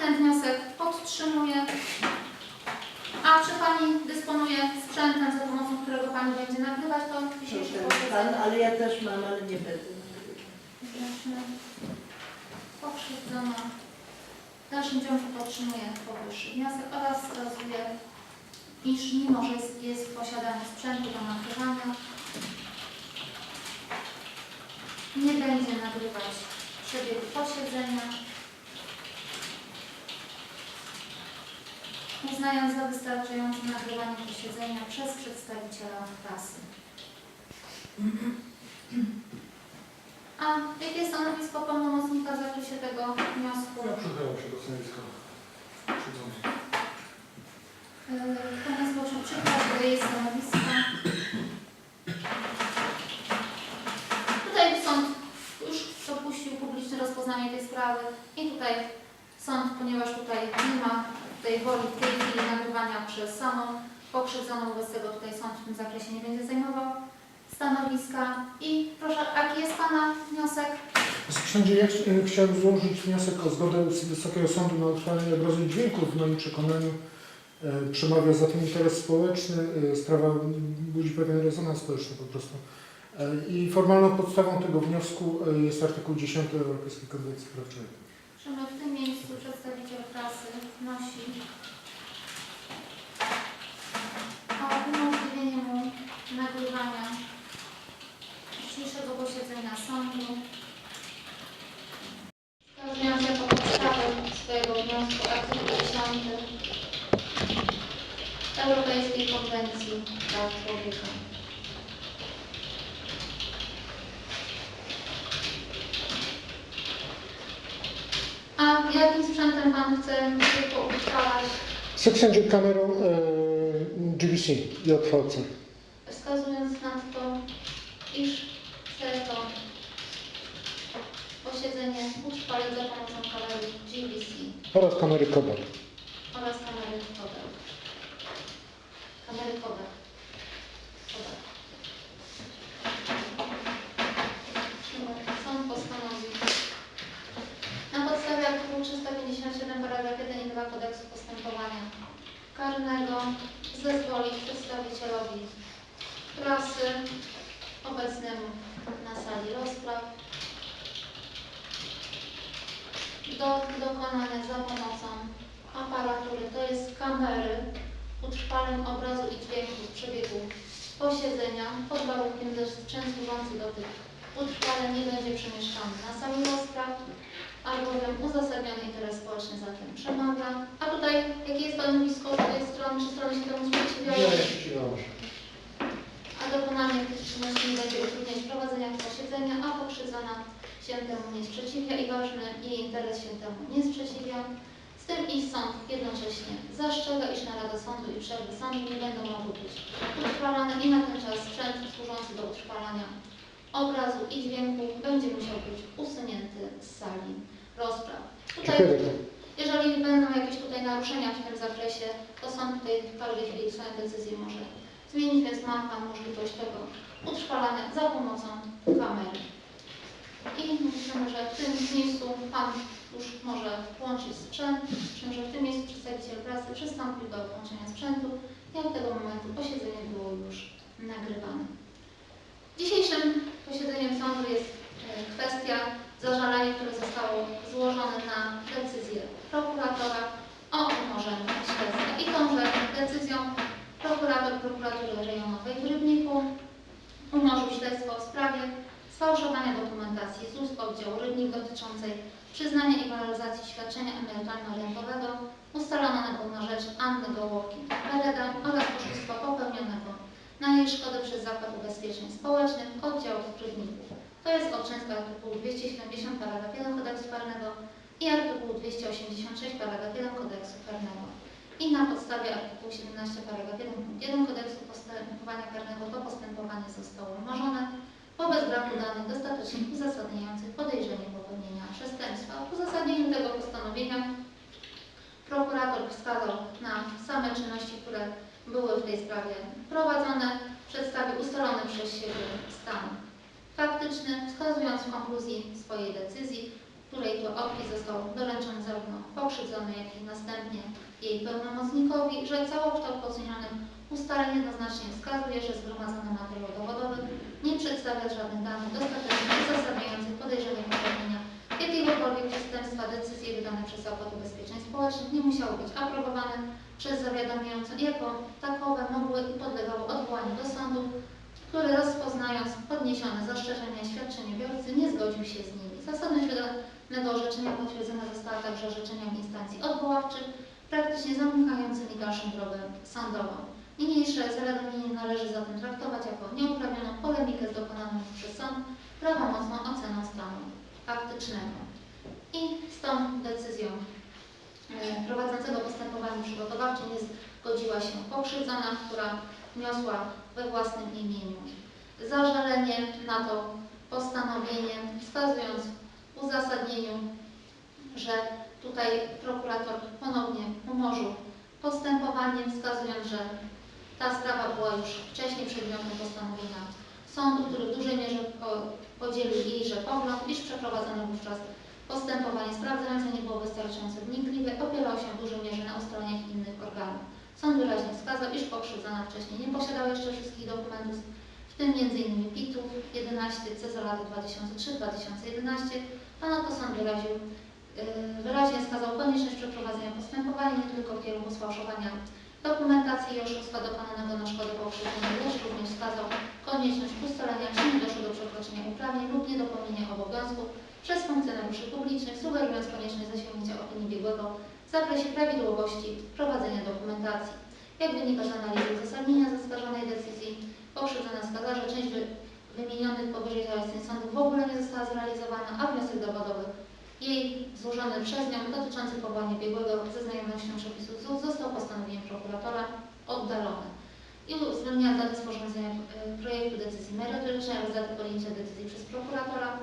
Pani ten wniosek podtrzymuje. A czy Pani dysponuje sprzętem, za pomocą którego Pani będzie nagrywać to dzisiejsze Proszę posiedzenie? pan, ale ja też mam, ale nie będę. Znaczy, Pokrzywdzona. W dalszym ciągu podtrzymuje powyższy wniosek oraz wskazuje, iż mimo, że jest, jest w posiadaniu sprzętu do nagrywania, nie będzie nagrywać przebiegu posiedzenia, uznając za wystarczające nagrywanie posiedzenia przez przedstawiciela prasy. A jakie jest stanowisko pełnomocnika w zakresie tego wniosku? Ja przychylam się do stanowiska krzywdzonej. Yy, Państwo proszę przyjechać do jej stanowiska. Tutaj sąd już dopuścił publiczne rozpoznanie tej sprawy i tutaj sąd, ponieważ tutaj nie ma tej woli w tej chwili nagrywania przez samą pokrzywdzoną, wobec tego tutaj sąd w tym zakresie nie będzie zajmował stanowiska. I proszę, jaki jest Pana wniosek? Sądzie, ja ch- e, chciałem złożyć wniosek o zgodę z Wysokiego Sądu na utrwalenie obrazu i dźwięków. W moim przekonaniu e, przemawia za tym interes społeczny. E, sprawa budzi pewien rezonans społeczny po prostu. I formalną podstawą tego wniosku jest artykuł 10 Europejskiej Konwencji Praw Człowieka. Proszę, w tym miejscu przedstawiciel wnosi o umożliwienie mu nagrywania dzisiejszego posiedzenia sądu. Wskazując jako podstawę swojego wniosku artykuł 10 Europejskiej Konwencji Praw Człowieka. A jakim sprzętem Pan chce tylko utrwalać? Sekcję kamerą e, GBC i JVC wskazując na to, iż chce to posiedzenie utrwalić za pomocą kamery GBC oraz kamery Kodak. oraz kamery Kodak. Kamery Kodak. Kodak. Sąd postanowił na podstawie artykułu 357 paragraf 1 i 2 kodeksu postępowania karnego zezwolić przedstawicielowi prasy obecnemu na sali rozpraw do dokonania za pomocą aparatury, to jest kamery, utrwaleń obrazu i dźwięku z przebiegu posiedzenia pod warunkiem, że sprzęt służący do tych utrwaleń nie będzie przemieszczany na sali rozpraw, albowiem uzasadniony interes społeczny za tym przemawia. A tutaj, jakie jest stanowisko tej strony, czy strony się temu sprzeciwiają? a dokonanie tych czynności nie będzie utrudniać prowadzenia posiedzenia, a pokrzywdzona się temu nie sprzeciwia i ważny jej interes się temu nie sprzeciwia. Z tym i sąd jednocześnie zastrzega, iż narada sądu i przerwy sądu nie będą mogły być utrwalane i na ten czas sprzęt służący do utrwalania obrazu i dźwięku będzie musiał być usunięty z sali rozpraw. Tutaj jeżeli będą jakieś tutaj naruszenia w tym zakresie, to sąd tutaj w każdej chwili swoją decyzję może zmienić, więc ma Pan możliwość tego utrwalania za pomocą kamery. I myślę, że w tym miejscu Pan już może włączyć sprzęt, że w tym miejscu przedstawiciel prasy przystąpił do włączenia sprzętu i od tego momentu posiedzenie było już nagrywane. Dzisiejszym posiedzeniem sądu jest e, kwestia zażalenia, które zostało złożone na decyzję prokuratora o umorzeniu śledztwa. I tąże decyzją prokurator prokuratury rejonowej w Rybniku umorzył śledztwo w sprawie sfałszowania dokumentacji ZUS oddziału Rybnik dotyczącej przyznania i waloryzacji świadczenia emerytalno-rentowego ustalono na rzecz Anny Gołowki-Bereda oraz oszustwa popełnionego na jej szkodę przez Zakład Ubezpieczeń Społecznych oddział w Rybniku. To jest odczynka artykułu 270 paragraf 1 kodeksu karnego i artykułu 286 paragraf 1 kodeksu karnego. I na podstawie artykułu 17 paragraf 1 punkt 1 kodeksu postępowania karnego to postępowanie zostało umorzone wobec braku danych dostatecznie uzasadniających podejrzenie popełnienia przestępstwa. W uzasadnieniu tego postanowienia prokurator wskazał na same czynności, które były w tej sprawie prowadzone, przedstawił ustalony przez siebie stan faktyczny, wskazując w konkluzji swojej decyzji, której to opis został doręczony zarówno pokrzywdzonej, jak i następnie jej pełnomocnikowi, że całokształt podsuniętych ustaleń jednoznacznie wskazuje, że zgromadzony materiał dowodowy nie przedstawia żadnych danych dostatecznie uzasadniających podejrzenie popełnienia jakiegokolwiek przestępstwa. Decyzje wydane przez Zakład Ubezpieczeń Społecznych nie musiały być aprobowane przez zawiadamiającą, jako takowe mogły i podlegały odwołaniu do sądu, który rozpoznając podniesione zastrzeżenia świadczeniobiorcy nie zgodził się z nimi. Zasadność wydanego orzeczenia potwierdzona została także orzeczeniem instancji odwoławczych, praktycznie zamykającymi dalszą drogę sądową. Niniejsze zawiadomienie należy zatem traktować jako nieuprawnioną polemikę z dokonaną przez sąd prawomocną oceną stanu faktycznego. I z tą decyzją e, prowadzącego postępowanie przygotowawcze nie zgodziła się pokrzywdzona, która wniosła we własnym imieniu zażalenie na to postanowienie, wskazując w uzasadnieniu, że tutaj prokurator ponownie umorzył postępowanie, wskazując, że ta sprawa była już wcześniej przedmiotem postanowienia sądu, który w dużej mierze po- podzielił jejże pogląd, iż przeprowadzone wówczas postępowanie sprawdzające nie było wystarczająco wnikliwe, opierał się w dużej mierze na ustaleniach innych organów. Sąd wyraźnie wskazał, iż pokrzywdzona wcześniej nie posiadała jeszcze wszystkich dokumentów, w tym m.in. PIT-ów 11 Cezolaty 2003-2011. Ponadto sąd wyraził, yy, wyraźnie wskazał konieczność przeprowadzenia postępowania nie tylko w kierunku sfałszowania dokumentacji i oszustwa dokonanego na szkodę pokrzywdzonej, lecz również wskazał konieczność ustalenia, czy nie doszło do przekroczenia uprawnień lub niedopełnienia obowiązków przez funkcjonariuszy publicznych, sugerując konieczność zasięgnięcia opinii biegłego w zakresie prawidłowości prowadzenia dokumentacji. Jak wynika z analizy uzasadnienia zaskarżonej decyzji, pokrzywdzona wskazała, że część wy- wymienionych powyżej zaleceń sądu w ogóle nie została zrealizowana, a wniosek dowodowy jej złożony przez nią dotyczący powołania biegłego ze znajomością przepisów postanowieniem oddalony. I uwzględnia datę sporządzenia e, projektu decyzji merytorycznej oraz datę podjęcia decyzji przez prokuratora.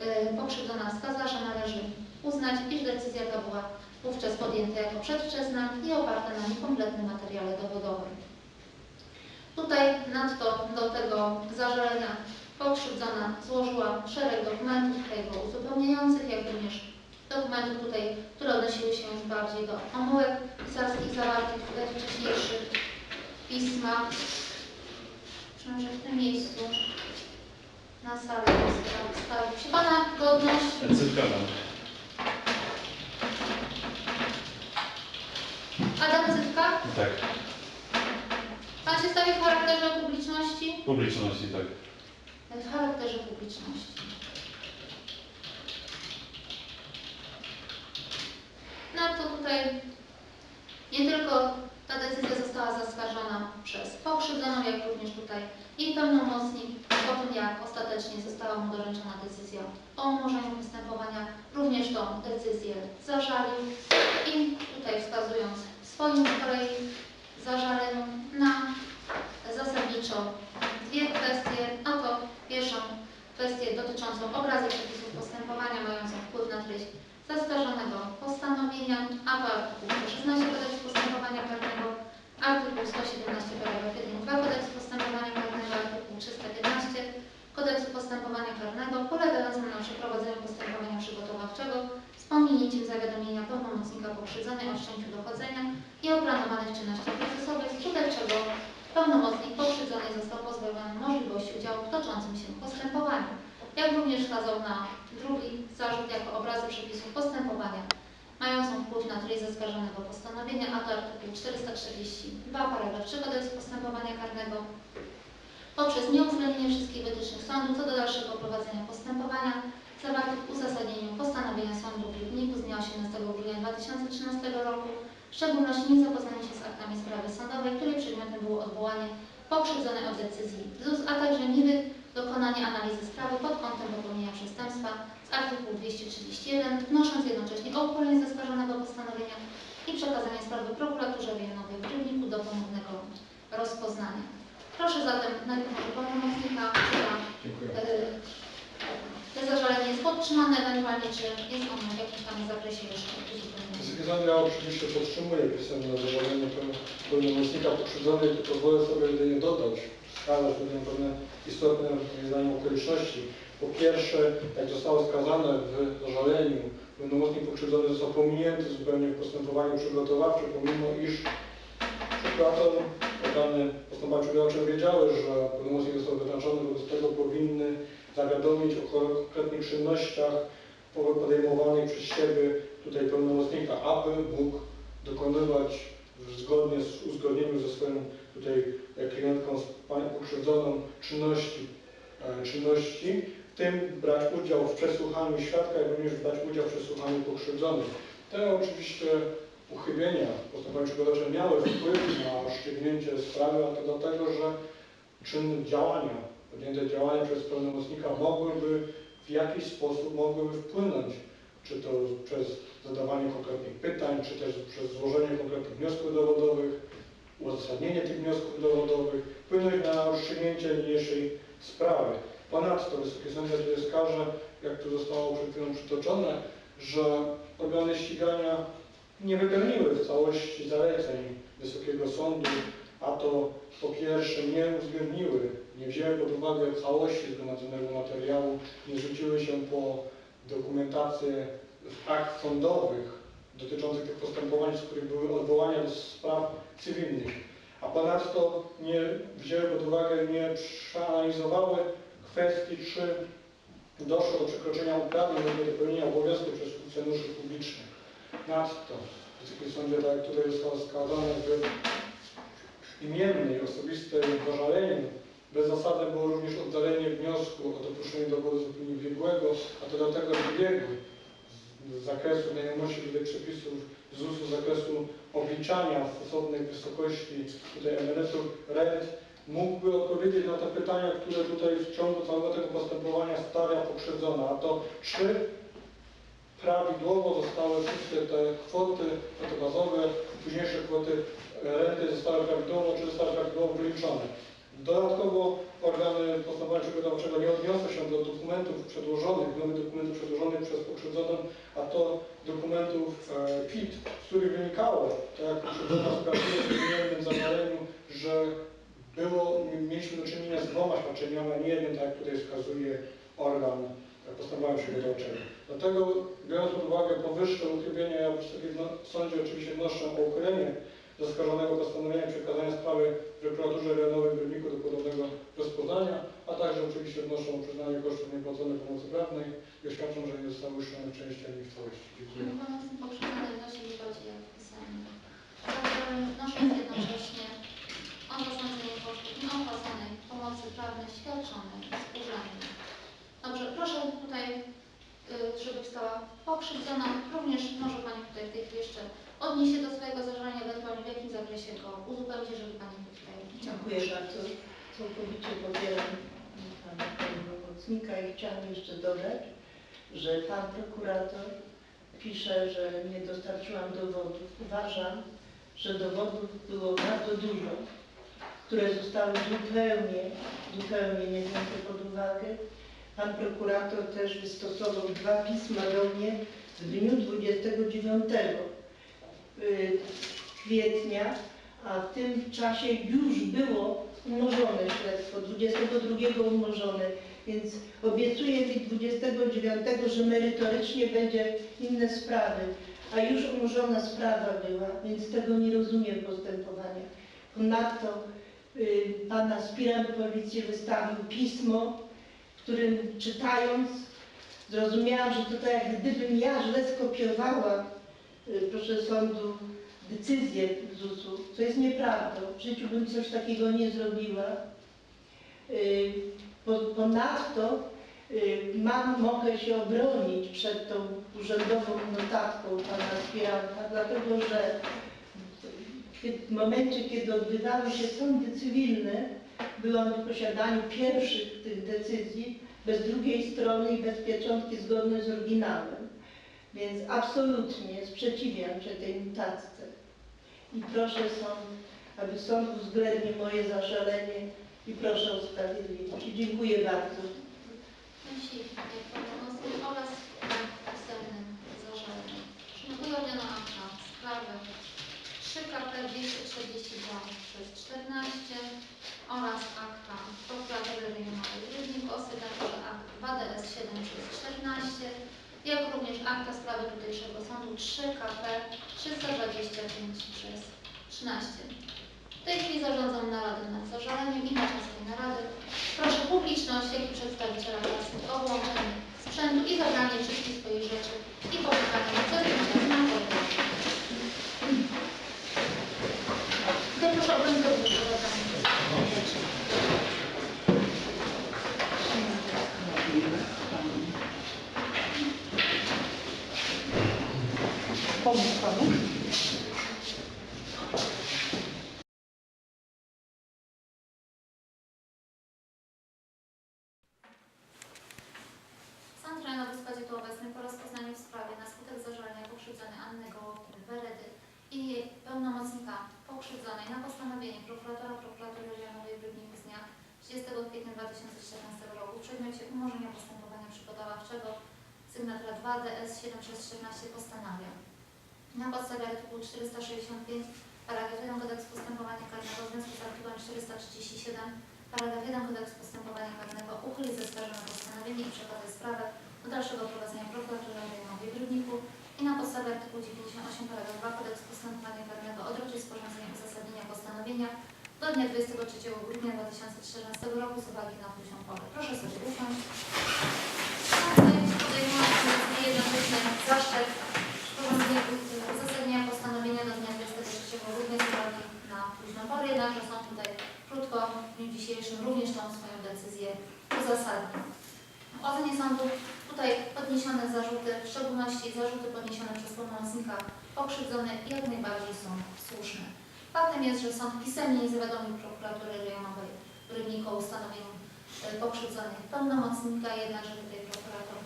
E, Pokrzywdzona wskazała, że należy uznać, iż decyzja ta była wówczas podjęta jako przedwczesna i oparta na niekompletnym materiale dowodowym. Tutaj nadto do tego zażalenia pokrzywdzona złożyła szereg dokumentów było uzupełniających, jak również dokumentów tutaj, które odnosiły się już bardziej do omyłek pisarskich zawartych we wcześniejszych pismach. Przynajmniej że w tym miejscu na sali jest stawił się Pana godność. Zgadzam. Adam Cytka, Tak. Pan się stawi w charakterze publiczności? Publiczności, tak. W charakterze publiczności. No to tutaj nie tylko ta decyzja została zaskarżona przez pokrzywdzoną, jak również tutaj jej pełnomocnik po tym, jak ostatecznie została mu doręczona decyzja o umorzeniu postępowania, również tą decyzję zażalił i tutaj wskazując w swoim kolei zażaleniu na zasadniczo dwie kwestie, a to pierwszą kwestię dotyczącą obrazu przepisów postępowania mającą wpływ na treść zaskarżonego postanowienia, a to artykuł 116 kodeksu postępowania karnego, artykuł 117 paragraf 1 2 kodeksu postępowania karnego, artykuł 315 kodeksu postępowania karnego polegającym na przeprowadzeniu postępowania przygotowawczego z pominięciem zawiadomienia pełnomocnika pokrzywdzonej o wszczęciu dochodzenia i o planowanych czynnościach procesowych, wskutek czego pełnomocnik pokrzywdzonej został pozbawiony możliwości udziału w toczącym się postępowaniu. Jak również wskazał na drugi zarzut jako obrazy przepisów postępowania mającą wpływ na treść zaskarżonego postanowienia, a to artykuł 442 paragraf 3 kodeksu postępowania karnego poprzez nieuwzględnienie wszystkich wytycznych sądu co do dalszego prowadzenia postępowania zawartych w uzasadnieniu postanowienia sądu w Rybniku z dnia 18 grudnia 2013 roku, w szczególności nie zapoznanie się z aktami sprawy sądowej, której przedmiotem było odwołanie pokrzywdzonej od decyzji ZUS, a także niby dokonanie analizy sprawy pod kątem popełnienia przestępstwa z artykułu 231, wnosząc jednocześnie o uchylenie zaskarżonego postanowienia i przekazanie sprawy prokuraturze rejonowej w Rybniku do ponownego rozpoznania. Proszę zatem najpierw może pełnomocnika, czy tam Dziękuję. e, te zażalenie jest podtrzymane, ewentualnie czy jest ono w jakimś tam zakresie jeszcze ja oczywiście podtrzymuję pisemne zadowolenie pełnomocnika pokrzywdzonej, to pozwolę sobie jedynie dodać, wskazać pewne, pewne istotne moim zdaniem okoliczności. Po pierwsze, jak zostało wskazane w zażaleniu, pełnomocnik pokrzywdzony został pominięty zupełnie w postępowaniu przygotowawczym, pomimo iż prokurator, organy postępowania przygotowawczego wiedziały, że pełnomocnik został wyznaczony, wobec tego powinny zawiadomić o konkretnych czynnościach podejmowanych przez siebie tutaj pełnomocnika, aby mógł dokonywać zgodnie z uzgodnieniem ze swoją tutaj klientką, pokrzywdzoną czynności, e, czynności, w tym brać udział w przesłuchaniu świadka, jak również brać udział w przesłuchaniu pokrzywdzonych. Te oczywiście uchybienia w postępowaniu miały wpływ na rozstrzygnięcie sprawy, a to dlatego, że czynne działania, podjęte działania przez pełnomocnika mogłyby w jakiś sposób mogłyby wpłynąć, czy to przez zadawanie konkretnych pytań, czy też przez złożenie konkretnych wniosków dowodowych, uzasadnienie tych wniosków dowodowych, wpłynąć na rozstrzygnięcie niniejszej sprawy. Ponadto Wysoki Sądzie tutaj wskaże, jak tu zostało przed chwilą przytoczone, że organy ścigania nie wypełniły w całości zaleceń Wysokiego Sądu, a to po pierwsze nie uwzględniły, nie wzięły pod uwagę całości zgromadzonego materiału, nie zwróciły się po dokumentację akt sądowych dotyczących tych postępowań, z których były odwołania do spraw cywilnych, a ponadto nie wzięły pod uwagę, nie przeanalizowały kwestii, czy doszło do przekroczenia uprawnień lub niedopełnienia obowiązków przez funkcjonariuszy publicznych. Nadto, Wysoki Sądzie, tak jak tutaj zostało wskazane, w imiennej, osobistej zażaleniu bezzasadne było również oddalenie wniosku o dopuszczenie dowodu z opinii biegłego, a to dlatego, że biegły z zakresu znajomości tutaj przepisów ZUS-u, z zakresu obliczania stosownych wysokości tutaj emerytur, rent, mógłby odpowiedzieć na te pytania, które tutaj w ciągu całego tego postępowania stawia pokrzywdzona, a to czy prawidłowo zostały wszystkie te kwoty, kwoty bazowe, późniejsze kwoty e, renty zostały prawidłowo, czy zostały prawidłowo wyliczone. Dodatkowo organy postępowania przygotowawczego nie odniosły się do dokumentów przedłożonych, nowych dokumentów przedłożonych przez pokrzywdzoną, a to dokumentów e, PIT, z których wynikało, tak jak pokrzywdzona wskazuje w że było, mieliśmy do a nie jednym, tak jak tutaj wskazuje organ postępowania przygotowawczego. Dlatego biorąc pod uwagę powyższe uchybienia, ja w Sądzie oczywiście wnoszę o uchylenie zaskarżonego postanowienia przekazania sprawy prokuraturze rejonowej w Rybniku do ponownego rozpoznania, a także oczywiście wnoszę o przyznanie kosztów niepłaconej pomocy prawnej i oświadczam, że nie zostały uszczone w części ani w całości. Dziękuję. Także wnoszę jednocześnie o nieopłaconej pomocy prawnej świadczonej z urzędu. Dobrze, proszę tutaj, y, żeby stała pokrzywdzona. Również może Pani tutaj w tej chwili jeszcze odnieść się do swojego zażalenia, ewentualnie w jakim zakresie go uzupełnić, jeżeli Pani tutaj. Dziękuję bardzo. Całkowicie popieram pana pełnomocnika i chciałam jeszcze dodać, że pan prokurator pisze, że nie dostarczyłam dowodów. Uważam, że dowodów było bardzo dużo, które zostały zupełnie, zupełnie nie wzięte pod uwagę. Pan prokurator też wystosował dwa pisma do mnie w dniu 29 y, kwietnia, a w tym czasie już było umorzone śledztwo, 22 umorzone, więc obiecuję mi 29, że merytorycznie będzie inne sprawy, a już umorzona sprawa była, więc tego nie rozumiem postępowania. Ponadto pan aspirant policji wystawił pismo, w którym czytając zrozumiałam, że to jak gdybym ja źle skopiowała, y, proszę sądu, decyzję ZUS-u, co jest nieprawdą. W życiu bym coś takiego nie zrobiła. Y, po- Ponadto y, mam, mogę się obronić przed tą urzędową notatką pana aspiranta, dlatego że w- momencie, kiedy odbywały się sądy cywilne, byłam w posiadaniu pierwszych tych decyzji, bez drugiej strony i bez pieczątki zgodnej z oryginałem. Więc absolutnie sprzeciwiam się tej notatce. I proszę sąd, aby sąd uwzględnił moje zażalenie i proszę o usprawiedliwienie. Dziękuję bardzo. Musi pełnomocnik oraz w pisemnym zażaleniu. Przygotowano akta sprawy 3 KP 242 przez 14 oraz akta prokuratury rejonowej w Rybniku o akt 2DS jak również akta sprawy tutejszego sądu 3 KP 325 przez 13. W tej chwili zarządzam naradę nad zażaleniem i na czas tej narady. Proszę publiczność, jak i przedstawiciela prasy o włączenie sprzętu i zabranie wszystkich swoich rzeczy i poczekanie przez minutę na korytarz. Ja proszę o rękę w górę zabranie rzeczy. Pomóc panu? Sąd rejonowy w składzie tu obecny po rozpoznaniu w sprawie na skutek zażalenia pokrzywdzonej Anny Gołopy Weredy i jej pełnomocnika pokrzywdzonej na postanowienie prokuratora prokuratury rejonowej w Rybniku z dnia 30 kwietnia 2014 roku w przedmiocie umorzenia postępowania przygotowawczego sygnatura 2 DS 7 przez 14 postanawia. Na podstawie artykułu 465 paragraf 1 kodeksu postępowania karnego w związku z artykułem 437 Paragraf 1 Kodeksu Postępowania Karnego uchyli zaskarżone postanowienie i przekazać sprawę do dalszego prowadzenia prokuratury rejonowej w Rybniku i na podstawie artykułu 98 paragraf 2 Kodeksu Postępowania Karnego odroczyć sporządzenie uzasadnienia postanowienia do dnia 23 grudnia 2014 roku z uwagi na późną porę. Proszę sobie usiąść. Podejmować decyzję jednocześnie zaszczep uzasadnienia postanowienia do dnia 23 grudnia z uwagi na późną porę, jednakże są tutaj krótko w dniu dzisiejszym również tą swoją decyzję uzasadnił. W ocenie sądu tutaj podniesione zarzuty, w szczególności zarzuty podniesione przez pełnomocnika pokrzywdzone jak najbardziej są słuszne. Faktem jest, że sąd pisemnie nie zawiadomił prokuratury rejonowej w Rybniku o ustanowieniu pokrzywdzonych pełnomocnika, jednakże tutaj prokurator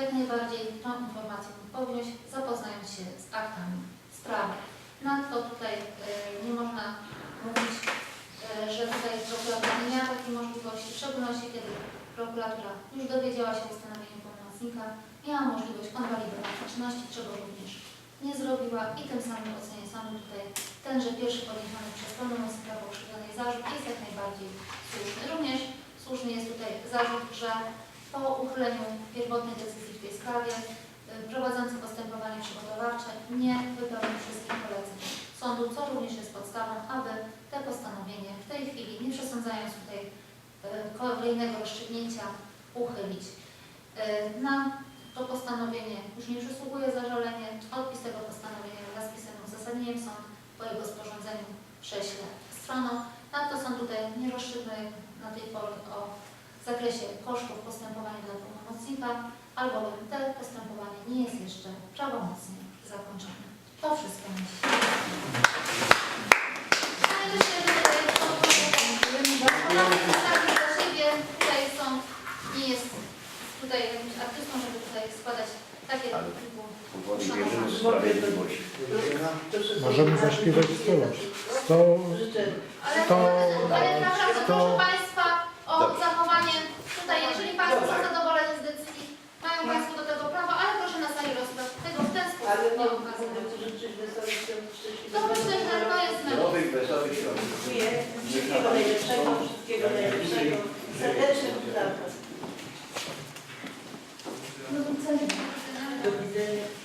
jak najbardziej tą informację powziąć, zapoznając się z aktami sprawy. Nadto tutaj e, nie można mówić e, że tutaj prokuratura nie miała takiej możliwości, w szczególności kiedy prokuratura już dowiedziała się o ustanowieniu pełnomocnika, miała możliwość konwalidowania czynności, czego również nie zrobiła i tym samym ocenie sądu tutaj tenże pierwszy podniesiony przez pełnomocnika pokrzywdzonej zarzut jest jak najbardziej słuszny. Również słuszny jest tutaj zarzut, że po uchyleniu pierwotnej decyzji w tej sprawie y, prowadzący postępowanie przygotowawcze nie wypełnił wszystkich poleceń sądu, co również jest podstawą, aby te postanowienie w tej chwili, nie przesądzając tutaj e, kolejnego rozstrzygnięcia, uchylić. E, Na to postanowienie już nie przysługuje zażalenie. Odpis tego postanowienia wraz z pisemnym uzasadnieniem sąd po jego sporządzeniu prześle stroną. Nadto sąd tutaj nie rozstrzygnął jak na tej pory o zakresie kosztów postępowania dla pełnomocnika, albowiem to postępowanie nie jest jeszcze prawomocnie zakończone. To wszystko myślę, że tutaj są nie jest tutaj jakimś artystą, żeby tutaj składać tak jest. Możemy zaśpiewać 100 lat. 100, To- Ale naprawdę proszę to- Państwa o Dobrze. zachowanie tutaj, jeżeli Państwo są zadowoleni z decyzji, mają Państwo do tego prawo, ale proszę na sali rozpraw tego w ten sposób nie. To myślę, że to jest na Dziękuję. Wszystkiego najlepszego, wszystkiego najlepszego. Serdecznie. No, と未然。